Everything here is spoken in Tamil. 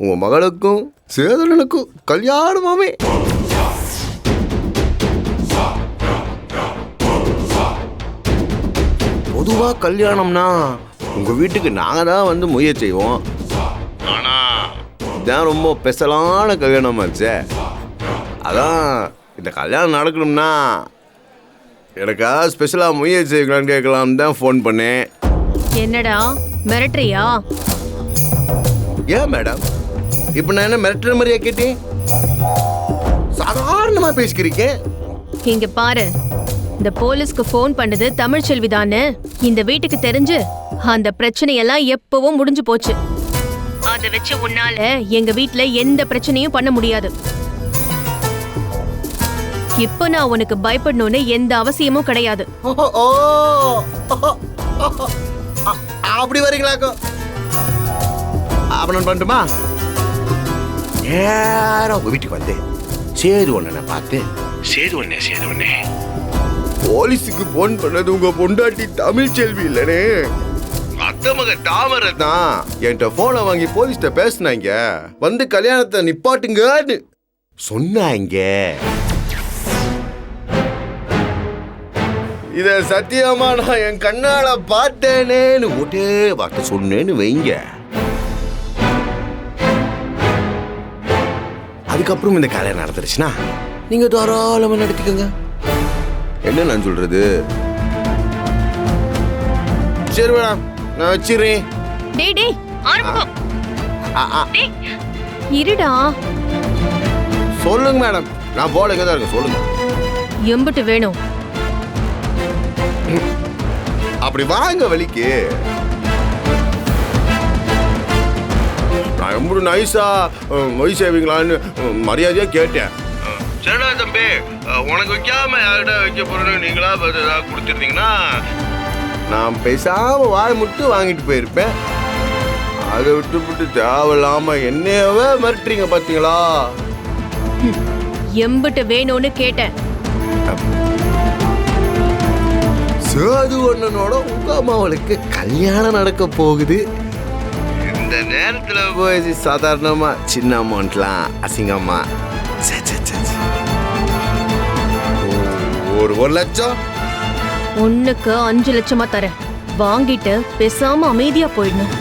உங்க மகளுக்கும் சேதனனுக்கும் கல்யாணமாமே. பொதுவா கல்யாணம்னா உங்க வீட்டுக்கு நாங்க தான் வந்து முயற்சி செய்வோம். ஆனா இதான் ரொம்ப ஸ்பெஷலான கல்யாணமாச்சே அதான் இந்த கல்யாணம் நடக்கணும்னா எனக்கா ஸ்பெஷலாக முயற்சி செய்யலான்னு கேட்கலாம் தான் ஃபோன் பண்ணேன். என்னடா மிரட்டுறியா? ஏன் மேடம்? இப்போ நான் என்ன மிரட்டுற மாதிரியா கேட்டேன்? சாதாரணமாக பேசிக்கிறீங்க? இங்க பாரு. இந்த போலீஸ்க்கு ஃபோன் பண்ணது தமிழ்ச்செல்வி தானே இந்த வீட்டுக்கு தெரிஞ்சு அந்த பிரச்சனையெல்லாம் எப்பவும் முடிஞ்சு போச்சு. அதை வச்சு உன்னால எங்க வீட்ல எந்த பிரச்சனையும் பண்ண முடியாது. இப்போ நான் உனக்கு பயப்படணும்னு எந்த அவசியமும் கிடையாது. அப்படி வரீங்களாக்கோ? அப்ப நான் பண்ணட்டுமா? நேரா உங்க வீட்டுக்கு வந்து சேது ஒண்ணனை பார்த்து சேது ஒண்ணே சேது ஒண்ணே. போலீஸுக்கு போன் பண்ணது உங்க பொண்டாட்டி தமிழ் செல்வி இல்லனே. அத்த மக தாமரை தான். என்கிட்ட போனை வாங்கி போலீஸ்ட்ட பேசுனாங்க. வந்து கல்யாணத்தை நிப்பாட்டுங்கன்னு சொன்னாங்க. இத சத்தியமா நான் என் கண்ணால பார்த்தேனேன்னு ஒரே வார்த்தை சொன்னேன்னு வைங்க. அதுக்கப்புறம் இந்த கல்யாணம் நடந்துருச்சுன்னா நீங்க தாராளமா நடத்திக்கோங்க. என்ன நான் சொல்றது? சரி மேடம் நான் வச்சிடுறேன். டேய் டேய் ஆறுமுகம் ஆ, ஆ, டேய் இருடா. சொல்லுங்க மேடம் நான் போல இங்க தான் இருக்கேன் சொல்லுங்க. எம்புட்டு வேணும். அப்படி வாங்க வலிக்கு நான் எப்படி நைஸா மொய் சேவிங்களான்னு அஹ், மரியாதையா கேட்டேன். சரிடா தம்பி உனக்கு வைக்காம யார்கிட்ட வைக்க போறேன்னு நீங்களா ஏதாவது கொடுத்துருந்தீங்கன்னா? நான் பேசாம வாய் முட்டு வாங்கிட்டு போயிருப்பேன். அதை விட்டுவிட்டு தேவையில்லாம என்னையவே மிரட்டுறீங்க பாத்தீங்களா? எம்புட்டு வேணும்னு கேட்டேன். சேது அண்ணனோட உங்க அம்மாவளுக்கு கல்யாணம் நடக்க போகுது. இந்த நேரத்தில் போய் சாதாரணமாக சின்ன அமௌண்ட்லாம் அசிங்கம்மா ச்சே, ஒரு ஒரு லட்சம்? ஒன்றுக்கு அஞ்சு லட்சமா தரேன். வாங்கிட்டு பேசாம அமைதியா போயிடணும்.